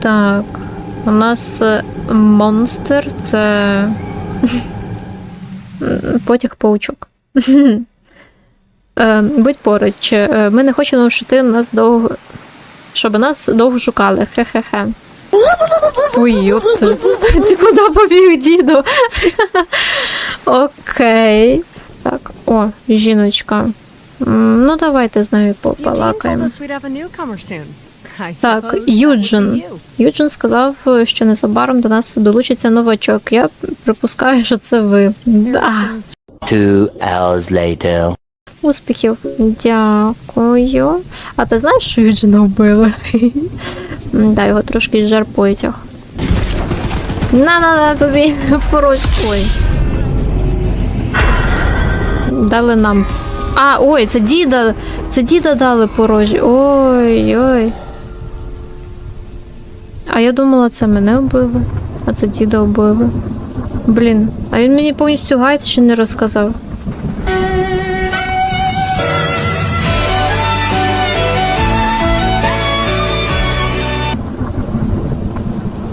Так, у нас е, монстр це. Потяг паучок. Е, Будь поруч. Е, Ми не хочемо, щоб ти нас довго. Щоб нас довго шукали. Хе-хе-хе. Ой, йопта. Ти куди побіг, діду? Окей. Так, о, жіночка. Ну, давайте з нею побалакаємо. Так, Юджин. Юджин сказав, що незабаром до нас долучиться новачок. Я припускаю, що це ви. Да. Two hours later. Успіхів. Дякую. А ти знаєш, що Юджина вбили? Да, його трошки жар потяг. На-на-на тобі поруч. Ой. Дали нам. А, ой, це діда. Це діда дали порожі. Ой-ой. А я думала, це мене вбили. А це діда вбили. Блін, а він мені повністю гайд ще не розказав.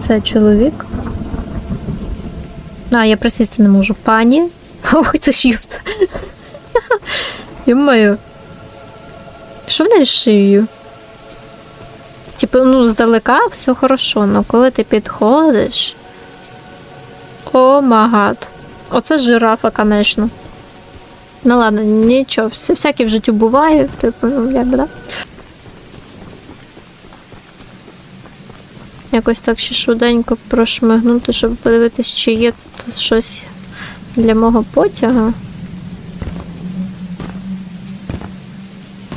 Це чоловік. А, я присісти не можу. Пані. Ох, це ж юбт. Йомаю. Що в неї з шиєю? Типу, ну, здалека все хорошо, але коли ти підходиш. О, магад. Оце жирафа, конечно. Ну ладно, нічого, все, всяке в життю буває, типу, ну, як би, да? Якось так ще швиденько прошмигнути, щоб подивитись, чи є тут щось для мого потяга.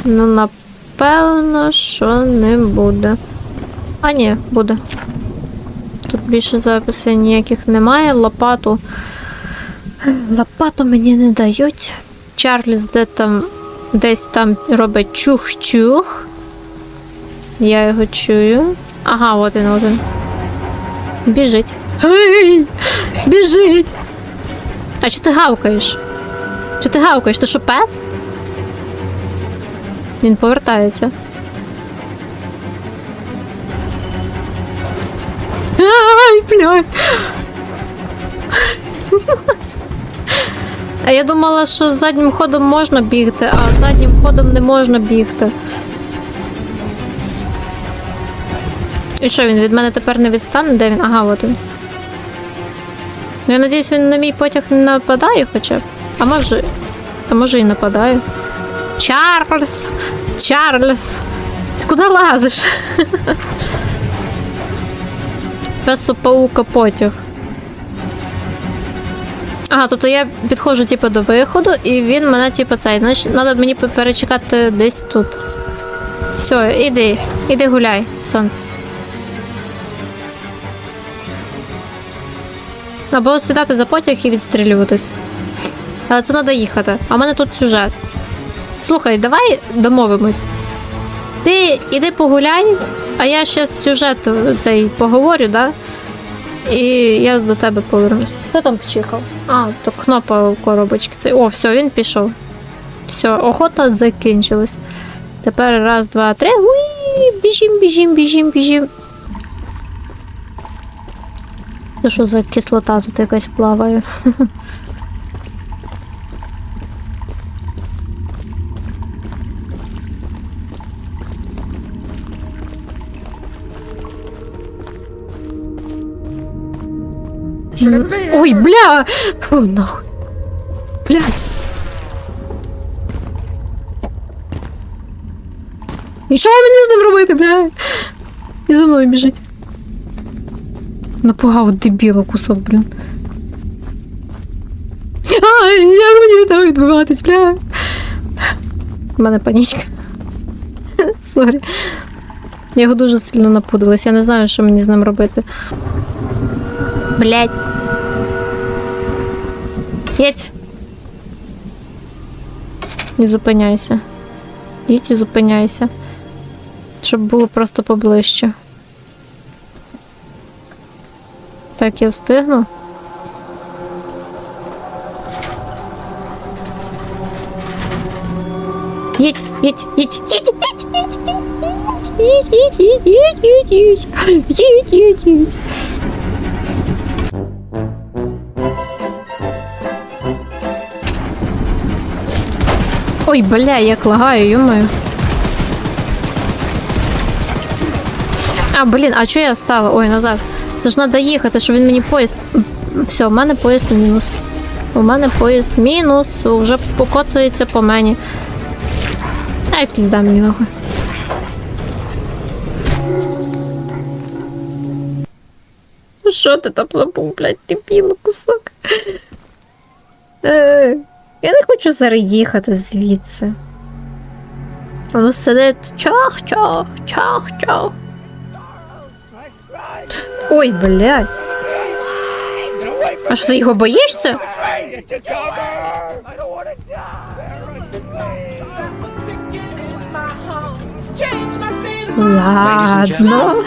Ну, напевно, що не буде. А, ні, буде. Тут більше записів ніяких немає. Лопату. Лопату мені не дають. Чарльз де там десь там робить чух-чух. Я його чую. Ага, от він, от він. Біжить. Гей! Біжить! А чого ти гавкаєш? Чого ти гавкаєш? Ти що пес? Він повертається. Ай, бля. А я думала, що заднім ходом можна бігти, а заднім ходом не можна бігти. І що, він від мене тепер не відстане? Де він? Ага, от він. Я надіюсь, він на мій потяг не нападає хоча б. А може. А може і нападає. Чарльз! Чарльз! Ти куди лазиш? Песо паука потяг. Ага, тобто я підходжу типу, до виходу, і він мене, типу, цей. Значить, треба мені перечекати десь тут. Все, іди, іди гуляй, сонце. Або сідати за потяг і відстрілюватись. Але це треба їхати. А в мене тут сюжет. Слухай, давай домовимось. Ти іди погуляй, а я ще сюжет цей поговорю, да? І я до тебе повернусь. Хто там почихав? А, то кнопа в коробочці. Цей. О, все, він пішов. Все, охота закінчилась. Тепер раз, два, три. Уї, біжім, біжім, біжім, біжім. Це що за кислота тут якась плаває? Ой, бля! Фу, нахуй. Бля. І що мені з ним робити, бля? І за мною біжить. Напугав дебіла кусок, блін. Ай, як мені від відбиватись, бля? У мене панічка. Сорі. Я його дуже сильно напудилась, я не знаю, що мені з ним робити. Блять. Їдь. Не зупиняйся. Їдь і зупиняйся. Щоб було просто поближче. Так, я встигну. Їдь, їдь, їдь, їдь, їдь, їдь, їдь, їдь. Їдь, їдь, їдь, їдь, їдь, їдь. Їдь, їдь, їдь. Ой, бля, як лагаю, йомаю. А, блін, а чого я стала? Ой, назад. Це ж треба їхати, щоб він мені поїзд. Все, у мене поїзд мінус. У мене поїзд мінус, вже покоцається по мені. Ай, пізда мені нахуй. Що ти там забув, блядь, ти білий кусок? Я не хочу зараз їхати звідси. Воно сидить чах, чах, чах, чах. Ой, блядь. А що ти його боїшся? Ладно.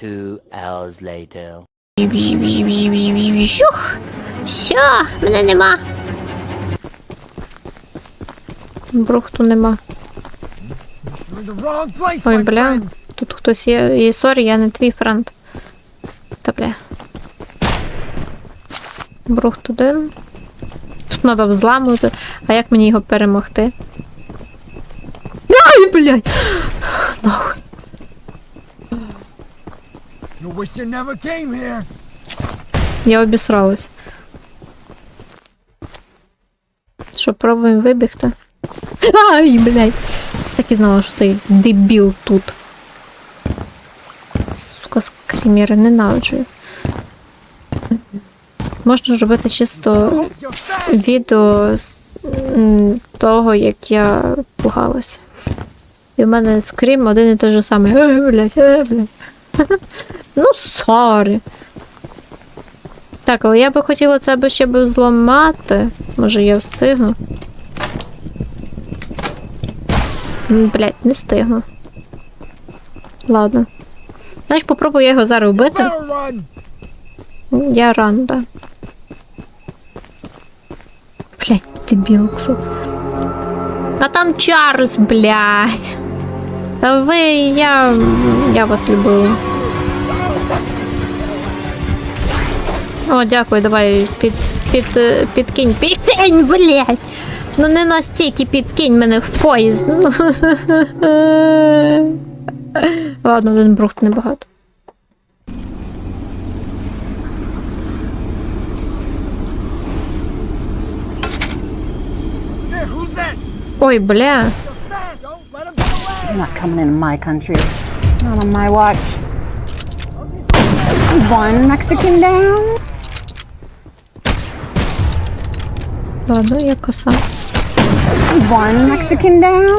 Two hours later. Щух. Все, мене нема. Брухту нема. Ой, бля. Тут хтось є. І сорі, я не твій френд. Та бля. Брухт один. Тут треба взламувати. А як мені його перемогти? Ай, блядь! Нахуй. You wish you never came here. Я обісралась. Що, пробуємо вибігти? Ай, блядь! Так і знала, що цей дебіл тут. Сука, скрімери, ненавиджу. їх. Можна зробити чисто відео з того, як я пугалася. І в мене скрім один і той же самий. Ой, блядь, ой, блядь. Ну, сорі. Так, але я би хотіла це би ще би зламати. Може я встигну. М, Блядь, не встигну. Ладно. Знаєш, попробую я його зараз вбити. Я ран, да. Блять, дебіл кусок. А там Чарльз, блядь. Та ви, я. Я вас люблю. О, дякую, давай під, під, е, підкинь. Підкинь, блядь! Ну не настільки підкинь мене в поїзд. Ну. Ладно, один брухт небагато. Ой, бля. You're not coming into my country. Not on my watch. One Mexican down. Ладно, я коса. One Mexican down.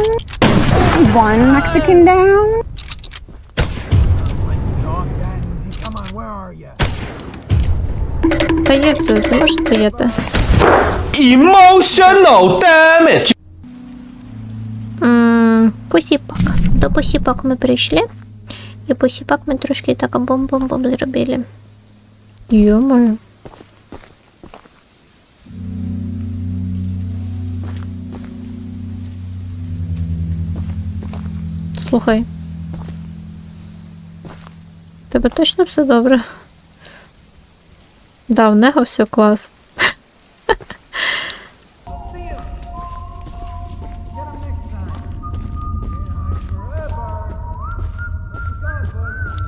One Mexican down. Off, Danny. Come on, where are you? Та є ти, ти можеш стояти. Emotional damage. М, Посіпак. До посіпак ми прийшли. І посіпак ми трошки так бом-бом-бом зробили. Йо-моє. Слухай. Тебе точно все добре? Да, в нього все клас.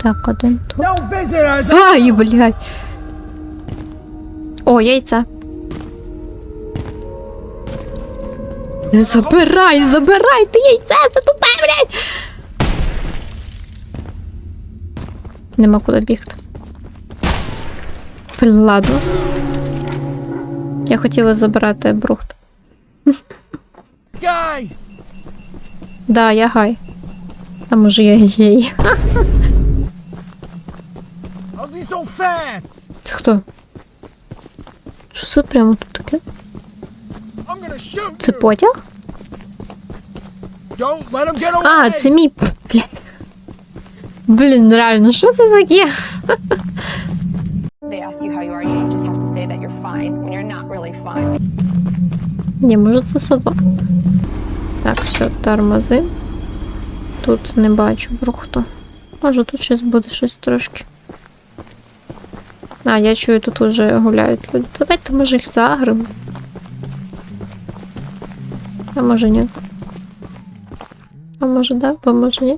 Так, один тут. Ай, блядь. О, яйця. Забирай, забирай, ти яйце, це тупе, блядь. Нема куди бігти. Блін, ладно. Я хотіла забирати брухт. Guy. Да, я гай. А може я гей. Це хто? Що це прямо тут таке? Це потяг? А, це мій. Блядь. Блін, реально, що це таке? Ні, може це сова. Так, все, тормози. Тут не бачу брухту. Може тут щось буде щось трошки. А, я чую, тут уже гуляють люди. Давайте, може, їх загримо. А може ні. А може да, а може ні.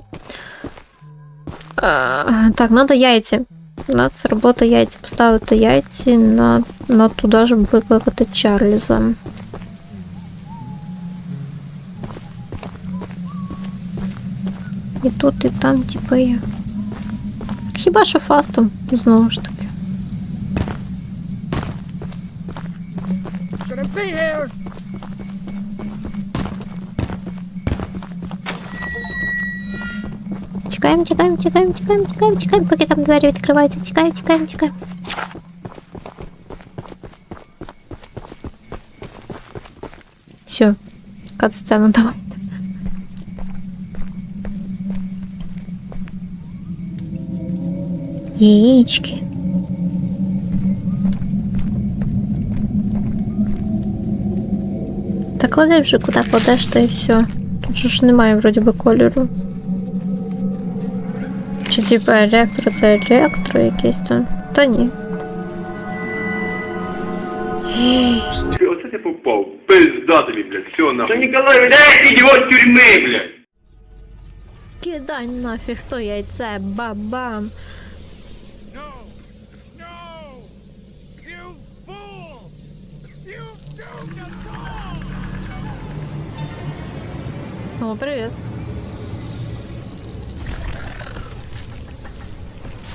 А, так, надо яйця. У нас робота яйця. Поставити яйці на, на туди, щоб викликати Чарльза. І тут, і там, типу, є. Хіба що фастом, знову ж таки. Тікаємо, тікаємо, тікаємо, тікаємо, тікаємо, тікаємо, поки там двері відкриваються. Тікаємо, тікаємо, тікаємо. Все, кат-сцену давайте. Яєчки. Та клади вже куди кладеш, та і все. Тут же ж немає вроді би кольору. Чи типа електро це електро якесь там? Та ні. Оце ти попав. Пизда тобі, блядь, все нахуй. Та Ніколай, блядь, ідіот тюрми, блядь. Кидай нафіг то яйце, бабам. No. No.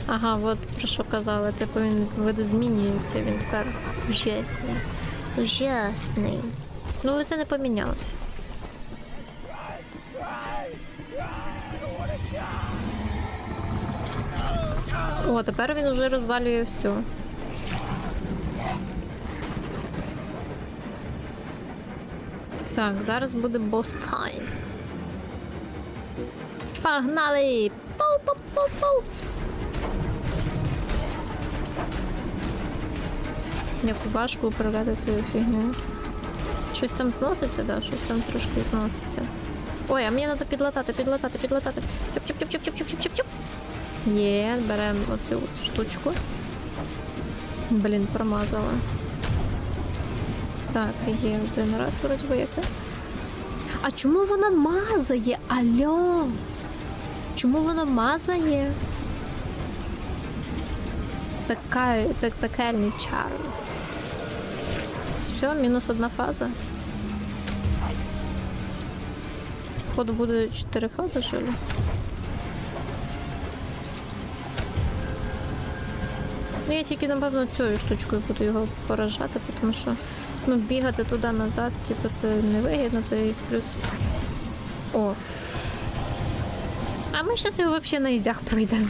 Ага, от про що казали. Типу він видозмінюється, він тепер ужасний. Ужасний. Ну, лице не помінялося. О, тепер він уже розвалює все. Так, зараз буде босс файт. Погнали! Пау-пау-пау-пау! Як важко управляти цією фігнею. Щось там зноситься, да? Щось там трошки зноситься. Ой, а мені треба підлатати, підлатати, підлатати. Чоп-чоп-чоп-чоп-чоп-чоп-чоп-чоп. Є, беремо оцю от штучку. Блін, промазала. Так, є один раз вроді би яке. А чому воно мазає? Алло? Чому воно мазає? Пекай, пек, пекельний Чарльз. Все, мінус одна фаза. Походу буде 4 фази, що ли? Ну, я тільки, напевно, цією штучкою буду його поражати, тому що ну, бігати туди-назад, типу, це невигідно, то і плюс. О. А ми зараз його взагалі на ізях пройдемо.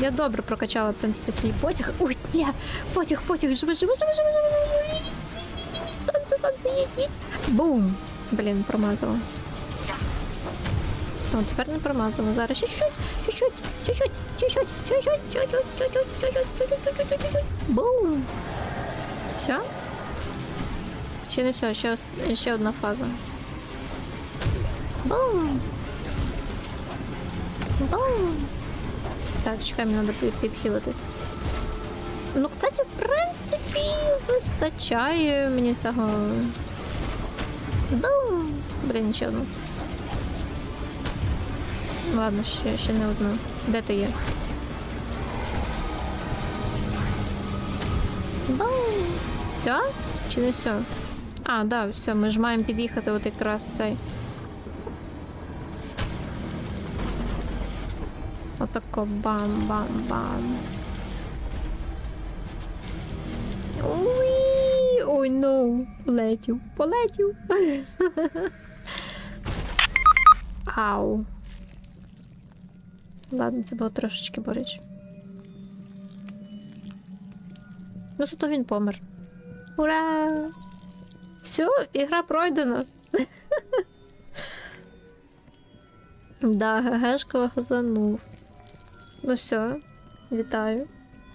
Я добре прокачала, в принципі, свій потяг. Ой, ні, потяг, потяг, живи, живи, живи, живи, живи, живи. Сонце, сонце, їдь, їдь. Бум! Блін, промазала. О, тепер не промазала. Зараз чуть-чуть, чуть-чуть, чуть-чуть, чуть-чуть, чуть-чуть, чуть-чуть, чуть-чуть, чуть-чуть, чуть-чуть, чуть-чуть, чуть-чуть. Бум! Все? Ще не все, ще, ос- ще одна фаза. Бум! Бум! Так, чекай, мені треба підхилитись. Ну, кстати, в принципі, вистачає мені цього. Бум! Блін, ще одну. Ладно, ще, ще не одну. Де ти є? Бум! Все? Чи не все? А, да, все, ми ж маємо під'їхати от якраз цей. Отако бам-бам-бам. Уй, ой, ну, полетів, полетів. Ау. Ладно, це було трошечки боляче. Ну, зато він помер. Ура! Все, ігра пройдена. Да, ГГшко газанув. Ну все, вітаю.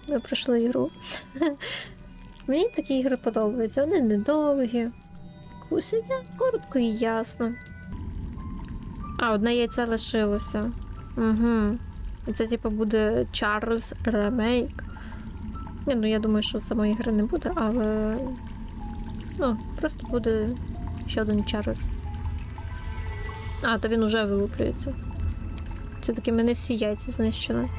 Ви пройшли ігру. Мені такі ігри подобаються. Вони недовгі, Усе коротко і ясно. А, одне яйце лишилося. Угу. І це, типу, буде Чарльз ремейк. Ні, ну я думаю, що самої гри не буде, але. Ну, просто буде ще один Чарльз. А, та він уже вилуплюється. Все-таки мене всі яйця знищили.